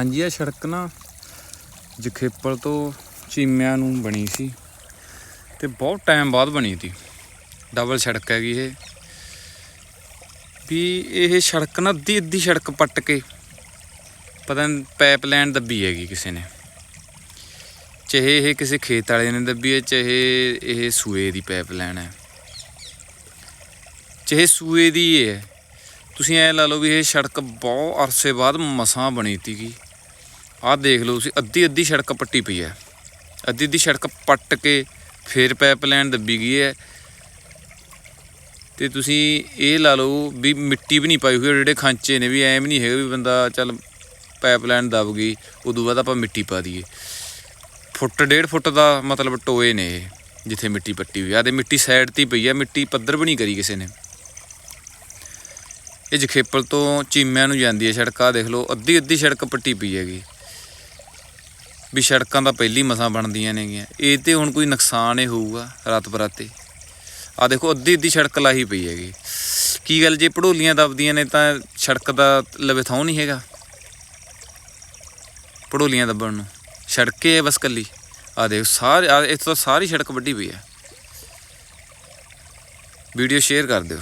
ਹਾਂਜੀ, ਇਹ ਸੜਕ ਨਾ ਜਖੇਪਲ ਤੋਂ ਚੀਮਿਆਂ ਨੂੰ ਬਣੀ ਸੀ ਤੇ ਬਹੁਤ ਟਾਈਮ ਬਾਅਦ ਬਣੀ ਤੀ। ਡਬਲ ਸੜਕ ਹੈਗੀ ਇਹ। ਵੀ ਇਹ ਸੜਕ ਨਾ ਅੱਧੀ ਅੱਧੀ ਸੜਕ ਪੱਟ ਕੇ ਪਤਾ ਨਹੀਂ ਪਾਈਪਲਾਈਨ ਦੱਬੀ ਹੈਗੀ ਕਿਸੇ ਨੇ। ਚਾਹੇ ਇਹ ਕਿਸੇ ਖੇਤ ਵਾਲੇ ਨੇ ਦੱਬੀ ਹੈ, ਚਾਹੇ ਇਹ ਸੂਏ ਦੀ ਪਾਈਪਲਾਈਨ ਹੈ। ਚਾਹੇ ਸੂਏ ਦੀ ਹੀ ਹੈ। ਤੁਸੀਂ ਐ ਲਾ ਲਓ ਵੀ ਇਹ ਸੜਕ ਬਹੁਤ ਅਰਸੇ ਬਾਅਦ ਮਸਾਂ ਬਣੀ ਤੀਗੀ ਆਹ ਦੇਖ ਲਓ ਤੁਸੀਂ, ਅੱਧੀ ਅੱਧੀ ਸੜਕ ਪੱਟੀ ਪਈ ਹੈ। ਅੱਧੀ ਅੱਧੀ ਸੜਕ ਪੱਟ ਕੇ ਫੇਰ ਪਾਈਪਲਾਈਨ ਦੱਬੀ ਗਈ ਹੈ। ਤੇ ਤੁਸੀਂ ਇਹ ਲਾ ਲਓ ਵੀ ਮਿੱਟੀ ਵੀ ਨਹੀਂ ਪਾਈ ਹੋਈ, ਜਿਹੜੇ ਖਾਂਚੇ ਨੇ ਵੀ ਐਵੇਂ ਨਹੀਂ ਹੈਗਾ ਵੀ ਬੰਦਾ ਚੱਲ ਪਾਈਪਲਾਈਨ ਦਬ ਗਈ, ਉਦੋਂ ਬਾਅਦ ਆਪਾਂ ਮਿੱਟੀ ਪਾ ਦਈਏ। ਫੁੱਟ, ਡੇਢ ਫੁੱਟ ਦਾ ਮਤਲਬ ਟੋਏ ਨੇ ਇਹ, ਜਿੱਥੇ ਮਿੱਟੀ ਪੱਟੀ ਹੋਈ ਆ। ਤੇ ਮਿੱਟੀ ਸਾਈਡ ਤੇ ਪਈ ਆ, ਮਿੱਟੀ ਪੱਧਰ ਵੀ ਨਹੀਂ ਕਰੀ ਕਿਸੇ ਨੇ। ਇਹ ਜਖੇਪਲ ਤੋਂ ਚੀਮਿਆਂ ਨੂੰ ਜਾਂਦੀ ਹੈ ਸੜਕ ਦੇਖ ਲਓ, ਅੱਧੀ ਅੱਧੀ ਸੜਕ ਪੱਟੀ ਪਈ ਹੈਗੀ। ਵੀ ਸੜਕਾਂ ਤਾਂ ਪਹਿਲੀ ਮਸਾਂ ਬਣਦੀਆਂ ਨੇਗੀਆਂ। ਇਹ ਤੇ ਹੁਣ ਕੋਈ ਨੁਕਸਾਨ ਹੀ ਹੋਊਗਾ ਰਾਤ ਬਰਾਤੇ। ਆ ਦੇਖੋ, ਅੱਧੀ ਅੱਧੀ ਸੜਕ ਲਾਹੀ ਪਈ ਹੈਗੀ। ਕੀ ਗੱਲ, ਜੇ ਪੜੋਲੀਆਂ ਦਬਦੀਆਂ ਨੇ ਤਾਂ ਸੜਕ ਦਾ ਲਵੇ ਥਾਂ ਨਹੀਂ ਹੈਗਾ। ਪੜੋਲੀਆਂ ਦੱਬਣ ਨੂੰ। ਸੜਕੇ ਹੈ ਬਸ ਕੱਲੀ। ਆ ਦੇਖ, ਸਾਰੇ ਇੱਥੋਂ ਤਾਂ ਸਾਰੀ ਸੜਕ ਵੱਡੀ ਪਈ ਹੈ। ਵੀਡੀਓ ਸ਼ੇਅਰ ਕਰ ਦਿਓ।